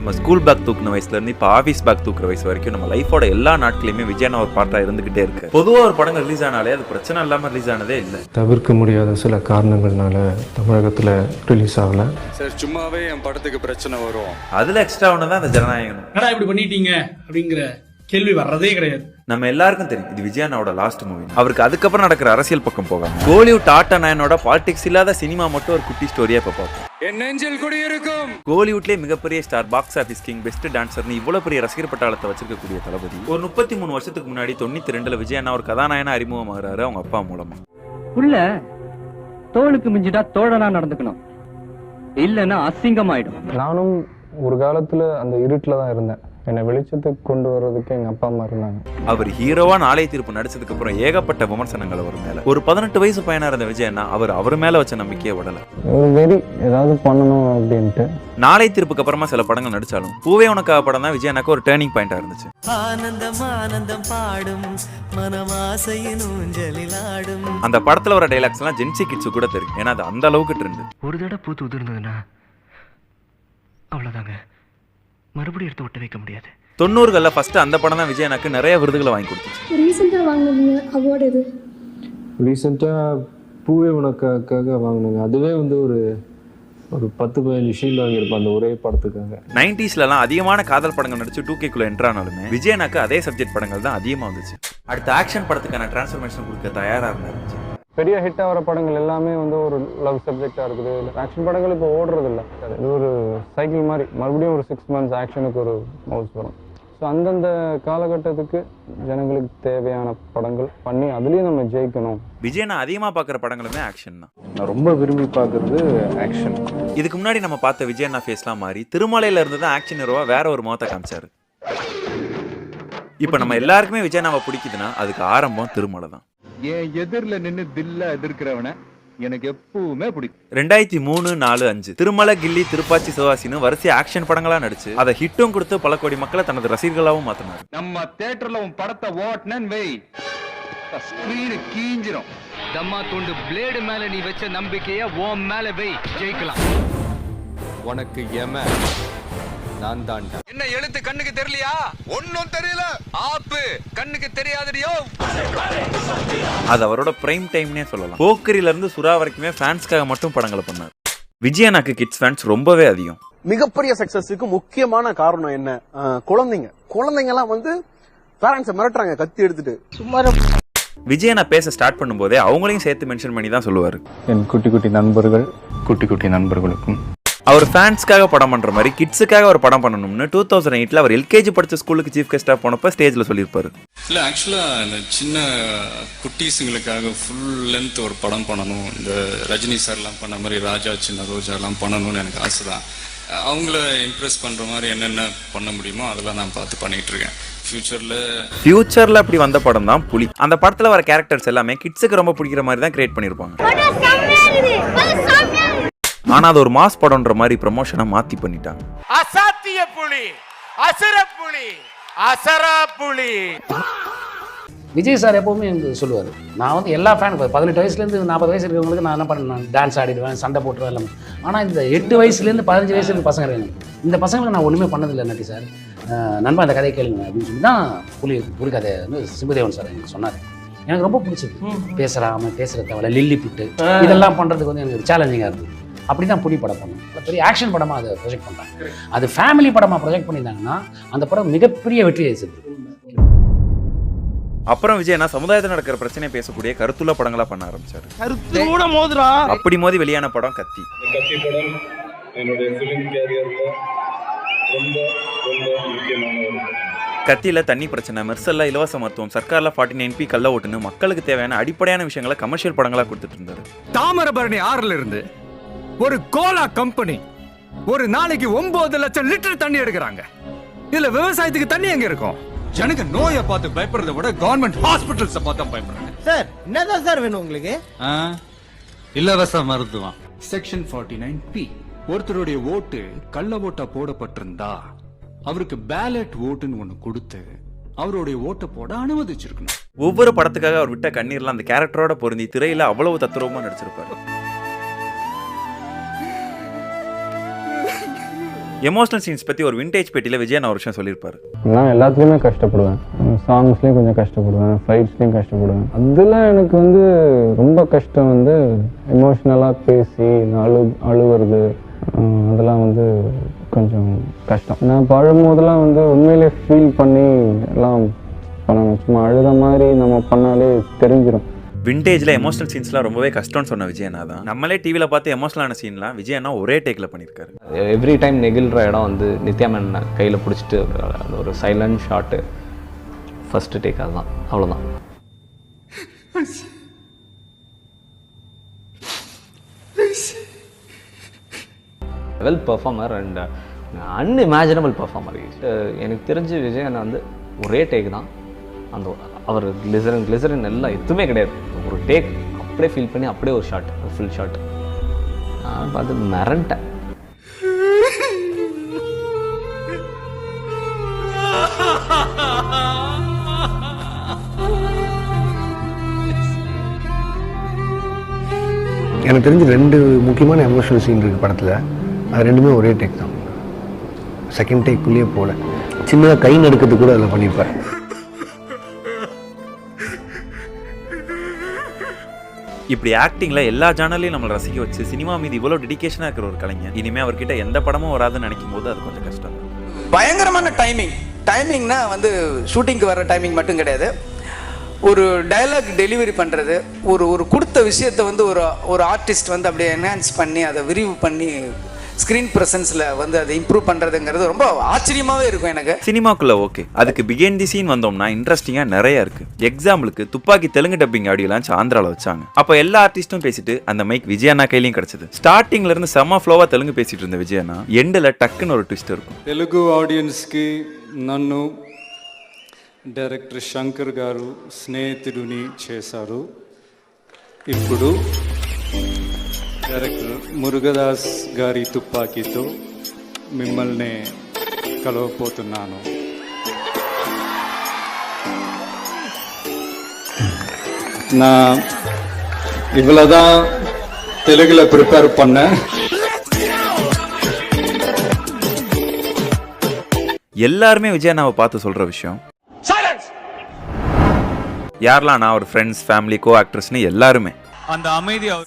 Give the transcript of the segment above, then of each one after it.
நம்ம school bag தூக்குன வயசுல இருந்து இப்போ ஆஃபீஸ் பேக் தூக்குற வயசு வரைக்கும் நம்ம லைஃபோட எல்லா நாட்களையுமே விஜயனா ஒரு பாட்டா இருந்துகிட்டே இருக்கு. பொதுவா ஒரு படங்கள் ரிலீஸ் ஆனாலே அது பிரச்சனை இல்லாம ரிலீஸ் ஆனதே இல்லை. தவிர்க்க முடியாத சில காரணங்கள்னால தமிழகத்தில் ரிலீஸ் ஆகலை. சார் சும்மாவே என் படத்துக்கு பிரச்சனை வரும். அதுல எக்ஸ்ட்ரா ஒன்று தான் அந்த ஜனநாயகனும். என்னடா இப்படி பண்ணிட்டீங்க? அப்படிங்கிற கேள்வி வர்றதே கிடையாது. நம்ம எல்லாருக்கும் தெரியும். இது விஜயனாவோட லாஸ்ட் மூவி அவருக்கு அதுக்கப்புறம் நடக்கிற அரசியல் பக்கம் போகாம. கோலிவுட் ஆட்ட நாயனோட பாலிடிக்ஸ் இல்லாத சினிமா மட்டும் ஒரு குட்டி ஸ்டோரியா இப்ப பார்ப்போம். என் நெஞ்சில் குடியிருக்கும். கோலிவுட்லேயே மிகப்பெரிய star box office king best டான்சர்னு இவ்வளவு பெரிய ரசிகர் பட்டாளத்தை வச்சிருக்கக்கூடிய தளபதி. ஒரு முப்பத்தி மூணு வருஷத்துக்கு முன்னாடி தொண்ணூத்தி ரெண்டுல விஜயண்ணா ஒரு கதாநாயகனா அறிமுகமாகறாரு அவங்க அப்பா மூலமா. புள்ள தோளுக்கு மிஞ்சிட்டா தோழனா நடந்துக்கணும். இல்லைன்னா அசிங்கமாயிடும். நானும் ஒரு காலத்தில் அந்த இருட்டில் தான் இருந்தேன். என்னை வெளிச்சத்துக்கு கொண்டு வர்றதுக்கு எங்கள் அப்பா அம்மா இருந்தாங்க. அவர் ஹீரோவா நாளை தீர்ப்பு நடிச்சதுக்கு அப்புறம் ஏகப்பட்ட விமர்சனங்கள் அவர் மேல. ஒரு பதினெட்டு வயசு பையனா இருந்த விஜயண்ணா அவர் அவர் மேல வச்ச நம்பிக்கையை விடல ஒரு வெறி ஏதாவது பண்ணணும் அப்படின்ட்டு. நாளை தீர்ப்புக்கு அப்புறமா சில படங்கள் நடிச்சாலும் பூவே உனக்காக படம் தான் விஜயண்ணாக்கு ஒரு டேர்னிங் பாயிண்டா இருந்துச்சு. ஆனந்தம் ஆனந்தம் பாடும் மனமாசையின் ஊஞ்சலில் ஆடும். அந்த படத்துல வர டைலாக்ஸ் எல்லாம் ஜென்சி கிட்ஸ் கூட தெரியும். ஏன்னா அது அந்த அளவுக்கு ட்ரெண்ட் ஒரு தடவை பூத்து உதிர்ந்ததுன்னா அவ்வளோதாங்க மறுபடியும் எடுத்து ஒட்ட வைக்க முடியாது. தொண்ணூறுகளில் ஃபர்ஸ்ட் அந்த படம் தான் விஜயண்ணாக்கு நிறைய விருதுகளை வாங்கி கொடுத்துச்சு. ரீசெண்டாக வாங்கினீங்க அவார்டு எது? ரீசெண்டாக பூவே உனக்காக வாங்கினாங்க. அதுவே வந்து ஒரு ஒரு பத்து பதினஞ்சு ஷீல்டு வாங்கியிருப்பேன் அந்த ஒரே படத்துக்காக. நைன்டிஸ்லலாம் அதிகமான காதல் படங்கள் நடிச்சு டூ கேக்குள்ள என்ட்ரானாலுமே விஜயனாக்கு அதே சப்ஜெக்ட் படங்கள் தான் அதிகமாக வந்துச்சு. அடுத்த ஆக்ஷன் படத்துக்கான டிரான்ஸ்ஃபர்மேஷன் கொடுக்க தயாரா இருந்தாரு பெரிய ஹிட் ஆகிற படங்கள் எல்லாமே வந்து ஒரு லவ் சப்ஜெக்டாக இருக்குது. ஆக்ஷன் படங்கள் இப்போ ஓடுறது இல்ல இது ஒரு சைக்கிள் மாதிரி. மறுபடியும் ஒரு சிக்ஸ் மந்த்ஸ் ஆக்ஷனுக்கு ஒரு மவுஸ் வரும். ஸோ அந்தந்த காலகட்டத்துக்கு ஜனங்களுக்கு தேவையான படங்கள் பண்ணி அதுலேயும் நம்ம ஜெயிக்கணும். விஜயனா அதிகமாக பார்க்குற படங்களுமே ஆக்ஷன் தான். நான் ரொம்ப விரும்பி பார்க்குறது ஆக்ஷன் இதுக்கு முன்னாடி நம்ம பார்த்த விஜயண்ணா ஃபேஸ்லாம் மாறி திருமலையில இருந்து தான் ஆக்ஷன் ஹீரோவா வேற ஒரு முகத்தை காமிச்சாரு. இப்போ நம்ம எல்லாருக்குமே விஜயண்ணாவை பிடிக்குதுன்னா அதுக்கு ஆரம்பம் திருமலை தான். என் எதிரில நின்னு தில்லா எதிர்க்கிறவன எனக்கு எப்பவுமே பிடிக்கும். ரெண்டாயிரத்தி மூணு நாலு அஞ்சு. திருமலை கில்லி திருப்பாச்சி சிவாசின்னு வரிசை ஆக்ஷன் படங்களா நடிச்சு அதை ஹிட்டும் கொடுத்து பல கோடி மக்களை தனது ரசிகர்களாகவும் மாத்தினாரு. நம்ம தியேட்டர்ல உன் படத்தை ஓட்டுனேன்னு வை. ஸ்கிரீனு கீஞ்சிரும். தம்மா துண்டு பிளேடு மேல நீ வச்ச நம்பிக்கைய ஓம் மேல வை. ஜெயிக்கலாம். உனக்கு எம நான் தான்டா என்ன எழுத்து கண்ணுக்கு தெரியலையா? ஒன்னும் தெரியல. ஆப்பு கண்ணுக்கு தெரியாதடியோ? அது அவரோட பிரைம் டைம்னே சொல்லலாம். போக்கரியில இருந்து சுறா வரைக்குமே ஃபேன்ஸ்க்காக மட்டும் படங்களை பண்ணார். விஜயனாக்கு கிட்ஸ் ஃபேன்ஸ் ரொம்பவே அதிகம். மிகப்பெரிய சக்சஸுக்கு முக்கியமான காரணம் என்ன? குழந்தைங்க குழந்தைங்க. எல்லாம் வந்து பேரண்ட்ஸை மிரட்டுறாங்க கத்தி எடுத்துட்டு. விஜயனா பேச ஸ்டார்ட் பண்ணும்போதே அவங்களையும் சேர்த்து மென்ஷன் பண்ணி தான் சொல்லுவார். என் குட்டி குட்டி நண்பர்கள் குட்டி குட்டி நண்பர்களுக்கும் அவர் ஃபேன்ஸ்க்காக படம் பண்ற மாதிரி கிட்ஸுக்காக ஒரு படம் பண்ணணும்னு டூ தௌசண்ட் எயிட்ல அவர் எல்கேஜி படிச்ச ஸ்கூலுக்கு சீஃப் கெஸ்டா போனப்ப ஸ்டேஜ்ல சொல்லியிருப்பாரு. இல்ல ஆக்சுவலா இந்த சின்ன குட்டீஸுங்களுக்காக ஃபுல் லென்த் ஒரு படம் பண்ணணும். இந்த ரஜினி சார்லாம் பண்ண மாதிரி ராஜா சின்ன ரோஜாலாம் பண்ணணும்னு எனக்கு ஆசை தான் அவங்கள இம்ப்ரெஸ் பண்ற மாதிரி என்னென்ன பண்ண முடியுமோ அதெல்லாம் நான் பார்த்து பண்ணிட்டு இருக்கேன். ஃபியூச்சர்ல ஃபியூச்சர்ல அப்படி வந்த படம் தான் புலி. அந்த படத்துல வர கேரக்டர்ஸ் எல்லாமே கிட்ஸுக்கு ரொம்ப பிடிக்கிற மாதிரி தான் கிரியேட் பண்ணிருப்பாங்க ஆனா அது ஒரு மாஸ் படம்ன்ற மாதிரி ப்ரமோஷனை மாத்தி பண்ணிட்டாங்க. அசாத்திய புலி அசுர புலி அசர புலி. விஜய் சார் எப்பவுமே எனக்கு சொல்லுவார் நான் வந்து எல்லா ஃபேன் பதினெட்டு வயசுலேருந்து நாற்பது வயசு இருக்கிறவங்களுக்கு நான் என்ன பண்ணேன் டான்ஸ் ஆடிடுவேன் சண்டை போட்டுருவேன் எல்லாமே. ஆனால் இந்த எட்டு வயசுலேருந்து பதினஞ்சு வயசு இருக்க பசங்க இருக்காங்க. இந்த பசங்களுக்கு நான் ஒன்றுமே பண்ணதில்லை நட்டி சார். நண்பா இந்த கதையை கேளுங்க அப்படின்னு சொல்லி தான் புலி புலி கதை வந்து சிம்புதேவன் சார் எனக்கு சொன்னார். எனக்கு ரொம்ப பிடிச்சது. பேசுகிறாம பேசுகிற தவிர லில்லி புட்டு இதெல்லாம் பண்ணுறதுக்கு வந்து எனக்கு சேலஞ்சிங்காக இருந்தது. அப்படி தான் புலி படம் பண்ணோம் ஒரு பெரிய ஆக்ஷன் படமாக அதை ப்ரொஜெக்ட் பண்ணுறாங்க அது ஃபேமிலி படமாக ப்ரொஜெக்ட் பண்ணியிருந்தாங்கன்னா அந்த படம் மிகப்பெரிய வெற்றியை செஞ்சது அப்புறம் விஜயனா சமுதாயத்தில் நடக்கிற பிரச்சனையை பேசக்கூடிய கருத்துள்ள படங்களா பண்ண ஆரம்பிச்சாரு. கருத்தோட மோதுரா அப்படி மோதி வெளியான படம் கத்தி. கத்தி படம் என்னுடைய ஃபிலிம் கேரியர்ல ரொம்ப ரொம்ப முக்கியமான ஒரு கத்தியில தண்ணி பிரச்சனை மெர்சல்ல இலவச மருத்துவம் சர்க்கார்ல ஃபார்ட்டி நைன் பி கள்ள ஓட்டுன்னு மக்களுக்கு தேவையான அடிப்படையான விஷயங்களை கமர்ஷியல் படங்களா கொடுத்துட்டு இருந்தாரு. தாமிரபரணி ஆறுல இருந்து ஒரு கோலா கம்பெனி. ஒரு நாளைக்கு ஒன்பது லட்சம் லிட்டர் தண்ணி எடுக்கிறாங்க. இதுல விவசாயத்துக்கு தண்ணி எங்க இருக்கும்? ஜனங்க நோயை பார்த்து பயப்படுறதை விட கவர்மெண்ட் ஹாஸ்பிட்டல்ஸ் பார்த்து பயப்படுறாங்க. சார் என்னதான் சார் வேணும் உங்களுக்கு? இலவச மருத்துவம். செக்ஷன் ஃபார்ட்டி நைன் பி ஒருத்தருடைய ஓட்டு கள்ள ஓட்டா போடப்பட்டிருந்தா அவருக்கு பேலட் ஓட்டுன்னு ஒண்ணு கொடுத்து அவருடைய ஓட்டை போட அனுமதிச்சிருக்கணும். ஒவ்வொரு படத்துக்காக அவர் விட்ட கண்ணீர்லாம் அந்த கேரக்டரோட பொருந்தி திரையில அவ்வளவு தத்துரூபமா நடிச்சிருப்பாரு. எமோஷனல் சீன்ஸ் பற்றி ஒரு விண்டேஜ் பெட்டியில விஜயன் ஒரு விஷயம் சொல்லியிருப்பார். நான் எல்லாத்துலேயுமே கஷ்டப்படுவேன். சாங்ஸ்லேயும் கொஞ்சம் கஷ்டப்படுவேன் ஃபைட்ஸ்லேயும் கஷ்டப்படுவேன். அதில் எனக்கு வந்து ரொம்ப கஷ்டம் வந்து எமோஷ்னலாக பேசி அழு அழுவுறது அதெல்லாம் வந்து கொஞ்சம் கஷ்டம். நான் பழும்போதெல்லாம் வந்து உண்மையிலே ஃபீல் பண்ணி எல்லாம் பண்ணணும். சும்மா அழுத மாதிரி நம்ம பண்ணாலே தெரிஞ்சிடும் விண்டேஜில் எமோஷனல் சீன்ஸ்லாம் ரொம்பவே கஷ்டம்னு சொன்ன விஜயனா தான். நம்மளே டிவியில் பார்த்து எமோஷனலான சீன்லாம் விஜயனா ஒரே டேக்கில் பண்ணியிருக்காரு. எவ்ரி டைம் நெகிழ்ற இடம் வந்து நித்யாமன் கையில் பிடிச்சிட்டு அந்த ஒரு சைலண்ட் ஷாட்டு ஃபஸ்ட்டு டேக் அதுதான். அவ்வளோதான் well performer and unimaginable performer எனக்கு தெரிஞ்சு விஜய் அண்ணா வந்து ஒரே டேக் தான். அந்த அவர் கிளிசரின் கிளிசரின் எல்லாம் எதுவுமே கிடையாது. ஒரு டேக் அப்படியே ஃபீல் பண்ணி அப்படியே ஒரு ஷாட் ஃபுல் ஷாட் நான் பார்த்து மிரண்டேன். எனக்கு தெரிஞ்சு ரெண்டு முக்கியமான எமோஷனல் சீன் இருக்கு படத்தில். அது ரெண்டுமே ஒரே டேக் தான். செகண்ட் டேக்குள்ளேயே போகல சின்னதாக கை நடுக்கிறது கூட அதில் பண்ணியிருப்பார் இப்படி ஆக்டிங்ல எல்லா ஜானர்லையும் நம்மளை ரசிக்க வச்சு சினிமா மீது இவ்வளவு டெடிகேஷனா இருக்கிற ஒரு கலைஞர் இனிமே அவர்கிட்ட எந்த படமும் வராதுன்னு நினைக்கும் போது அது கொஞ்சம் கஷ்டம். பயங்கரமான டைமிங் டைமிங்னா வந்து ஷூட்டிங்க்கு வர டைமிங் மட்டும் கிடையாது. ஒரு டயலாக் டெலிவரி பண்ணுறது ஒரு ஒரு கொடுத்த விஷயத்தை வந்து ஒரு ஒரு ஆர்டிஸ்ட் வந்து அப்படியே என்ஹான்ஸ் பண்ணி அதை விரிவு பண்ணி ஸ்க்ரீன் ப்ரெசன்ஸில் வந்து அதை இம்ப்ரூவ் பண்ணுறதுங்கிறது ரொம்ப ஆச்சரியமாகவே இருக்கும் எனக்கு சினிமாக்குள்ள ஓகே அதுக்கு பிகேன் தி சீன் வந்தோம்னா இன்ட்ரெஸ்டிங்கா நிறைய இருக்கு எக்ஸாம்பிளுக்கு துப்பாக்கி தெலுங்கு டப்பிங் ஆடியோ லான்ச் ஆந்திரால வச்சாங்க அப்போ எல்லா ஆர்டிஸ்டும் பேசிட்டு அந்த மைக் விஜயண்ணா கையிலயும் கிடைச்சது ஸ்டார்டிங்ல இருந்து செம்ம ஃப்ளோவா தெலுங்கு பேசிட்டு இருந்த விஜயண்ணா எண்டில் டக்குன்னு ஒரு ட்விஸ்ட் இருக்கும் తెలుగు ఆడియన్స్కి నన్ను డైరెక్టర్ శంకర్ గారు స్నేహితుడిని చేశారు ఇప్పుడు డైరెక్టర్ మురుగదాస్ గారి తుపాకీతో మిమ్మల్ని కలవపోతున్నాను நான் இவ்வளோதான் தெலுங்கில் ப்ரிப்பேர் பண்ணேன் எல்லாருமே விஜயண்ணாவை பார்த்து சொல்ற விஷயம் யாரெல்லாம் நான் ஒரு ஃப்ரெண்ட்ஸ் ஃபேமிலி கோ ஆக்ட்ரஸ்னு எல்லாருமே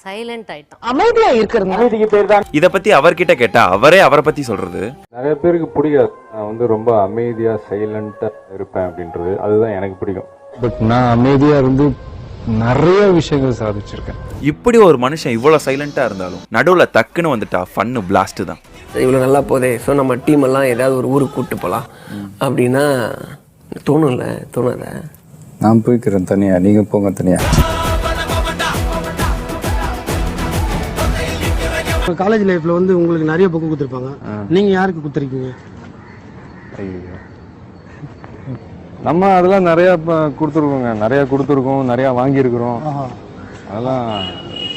சைலண்ட் ஆயிட்டான். அமைதியா இருக்கிறது இத பத்தி அவர்கிட்ட கேட்டா அவரே அவரை பத்தி சொல்றது? நிறைய பேருக்கு பிடிக்காது. நான் வந்து ரொம்ப அமைதியாக சைலண்ட்டாக இருப்பேன் அப்படின்றது. அதுதான் எனக்கு பிடிக்கும். பட் நான் அமைதியாக இருந்து நிறைய விஷயங்கள் சாதிச்சிருக்கேன். இப்படி ஒரு மனுஷன் இவ்வளவு சைலண்டா இருந்தாலும் நடுவுல டக்குன்னு வந்துட்டா ஃபன்னு பிளாஸ்ட் தான். இவ்வளோ நல்லா போதே. ஸோ நம்ம டீம் எல்லாம் ஏதாவது ஒரு ஊருக்கு கூப்பிட்டு போகலாம் அப்படின்னா தோணும்ல? தோணாத? நான் போய்க்கிறேன் தனியா. நீங்கள் போங்க தனியா. காலேஜ் லைஃப்ல வந்து உங்களுக்கு நிறைய புக்கு கொடுத்துருப்பாங்க. நீங்க யாருக்கு கொடுத்துருக்கீங்க? ஐயோ. நம்ம அதெல்லாம் நிறைய கொடுத்துருக்கோங்க. நிறைய கொடுத்துருக்கோம் நிறைய வாங்கியிருக்கிறோம். அதெல்லாம்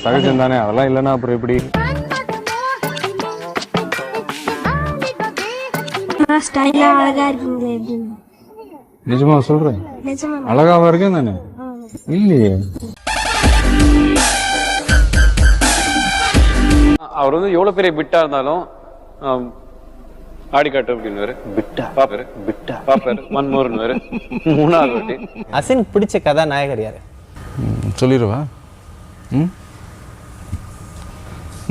சகஜம் தானே. அதெல்லாம் இல்லைன்னா அப்புறம் எப்படி? நிஜமா சொல்றேன்? அழகாவா இருக்கேன் தானே? இல்லையே. அவர் வந்து எவ்வளோ பெரிய பிட்டா இருந்தாலும் ஆடி காட்டு அப்படின்னு பிட்டா? பாப்பாரு. பிட்டா? பாப்பாரு. ஒன் மோர்னு மூணாவது வாட்டி. அசின் பிடிச்ச கதாநாயகர் யாரு? சொல்லிடுவா. ம்?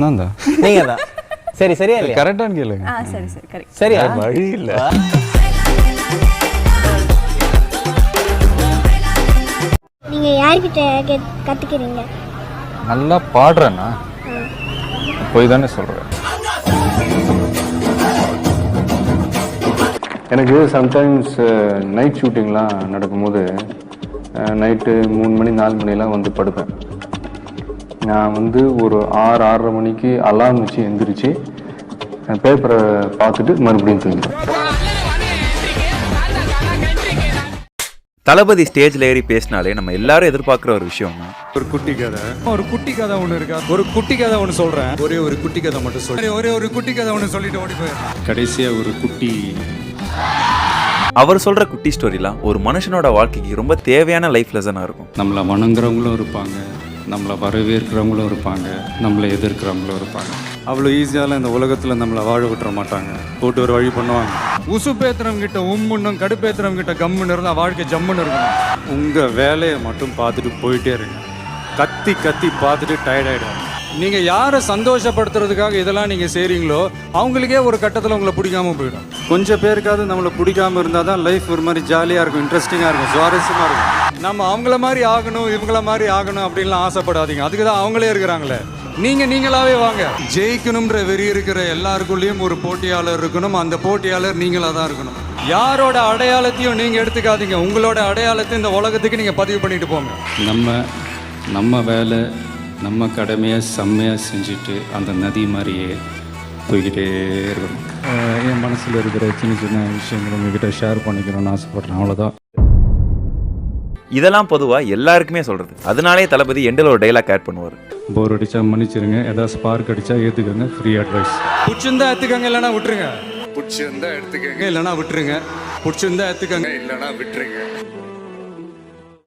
நான் தான் நீங்க தான் சரி சரியா இல்லையா? கரெக்டான்னு கேளுங்க. சரி சரி. கரெக்ட் சரியா? வழி இல்லை. நீங்க யார்கிட்ட கத்துக்கிறீங்க? நல்லா பாடுறேன்னா போய் தானே சொல்கிறேன் எனக்கு சம்டைம்ஸ் நைட் ஷூட்டிங்லாம் நடக்கும்போது uh, நைட்டு மூணு மணி நாலு மணிலாம் வந்து படுப்பேன். நான் வந்து ஒரு ஆறு ஆறரை மணிக்கு அலாரம் வச்சு எந்திரிச்சு பேப்பரை பார்த்துட்டு மறுபடியும் தூங்கிடுவேன். தளபதி ஸ்டேஜ்ல ஏறி பேசினாலே நம்ம எல்லாரும் எதிர்பார்க்குற ஒரு விஷயம் தான் ஒரு குட்டி கதை. ஒரு குட்டி கதை ஒன்று இருக்கா? ஒரு குட்டி கதை ஒன்று சொல்றேன். ஒரே ஒரு குட்டி கதை மட்டும் சொல்றேன் ஒரே ஒரு குட்டி கதை ஒன்று சொல்லிட்டு ஓடி போயிடுறேன் கடைசியாக ஒரு குட்டி. அவர் சொல்ற குட்டி ஸ்டோரிலாம் ஒரு மனுஷனோட வாழ்க்கைக்கு ரொம்ப தேவையான லைஃப் லெசனா இருக்கும். நம்மளை வணங்குறவங்களும் இருப்பாங்க. நம்மளை வரவேற்கிறவங்களும் இருப்பாங்க நம்மளை எதிர்க்கிறவங்களும் இருப்பாங்க. அவ்வளோ ஈஸியால இந்த உலகத்தில் நம்மளை வாழ விட்டுற மாட்டாங்க. போட்டு ஒரு வழி பண்ணுவாங்க. உசுப்பேத்துறவங்க கிட்ட உம்முன்னும் கடுப்பேத்துறவங்க கிட்ட கம்முன்னு இருந்தால் வாழ்க்கை ஜம்முன்னு இருக்கணும். உங்கள் வேலையை மட்டும் பார்த்துட்டு போயிட்டே இருங்க. கத்தி கத்தி பார்த்துட்டு டயர்ட் ஆகிடும் நீங்கள் யாரை சந்தோஷப்படுத்துறதுக்காக இதெல்லாம் நீங்கள் செய்கிறீங்களோ அவங்களுக்கே ஒரு கட்டத்தில் உங்களை பிடிக்காம போயிடும். கொஞ்சம் பேருக்காவது நம்மளை பிடிக்காம இருந்தால் தான் லைஃப் ஒரு மாதிரி ஜாலியாக இருக்கும் இன்ட்ரெஸ்டிங்காக இருக்கும் சுவாரஸ்யமாக இருக்கும். நம்ம அவங்கள மாதிரி ஆகணும் இவங்கள மாதிரி ஆகணும் அப்படின்லாம் ஆசைப்படாதீங்க. அதுக்கு தான் அவங்களே இருக்கிறாங்களே. நீங்கள் நீங்களாவே வாங்க. ஜெயிக்கணுன்ற வெறி இருக்கிற எல்லாருக்குள்ளேயும் ஒரு போட்டியாளர் இருக்கணும். அந்த போட்டியாளர் நீங்களாக தான் இருக்கணும். யாரோட அடையாளத்தையும் நீங்கள் எடுத்துக்காதீங்க. உங்களோட அடையாளத்தை இந்த உலகத்துக்கு நீங்கள் பதிவு பண்ணிட்டு போங்க. நம்ம நம்ம வேலை நம்ம கடமையை செம்மையாக செஞ்சுட்டு அந்த நதி மாதிரியே போய்கிட்டே இருக்கணும். மனசில் இருக்கிற சின்ன சின்ன விஷயங்கள் உங்ககிட்ட ஷேர் பண்ணிக்கணும்னு ஆசைப்பட்றேன். அவ்வளோதான் இதெல்லாம் பொதுவா எல்லாருக்குமே சொல்றது. அதனாலே தளபதி எண்டில் ஒரு டைலாக் ஆட் பண்ணுவார். போர் அடிச்சா மன்னிச்சிருங்க. ஏதாவது ஸ்பார்க் அடிச்சா ஏற்றுக்கோங்க ஃப்ரீ அட்வைஸ் பிடிச்சிருந்தா எடுத்துக்கோங்க இல்லைனா விட்டுருங்க. பிடிச்சிருந்தா எடுத்துக்கோங்க. இல்லைனா விட்டுருங்க. பிடிச்சிருந்தா எடுத்துக்கோங்க இல்லைனா விட்டுருங்க.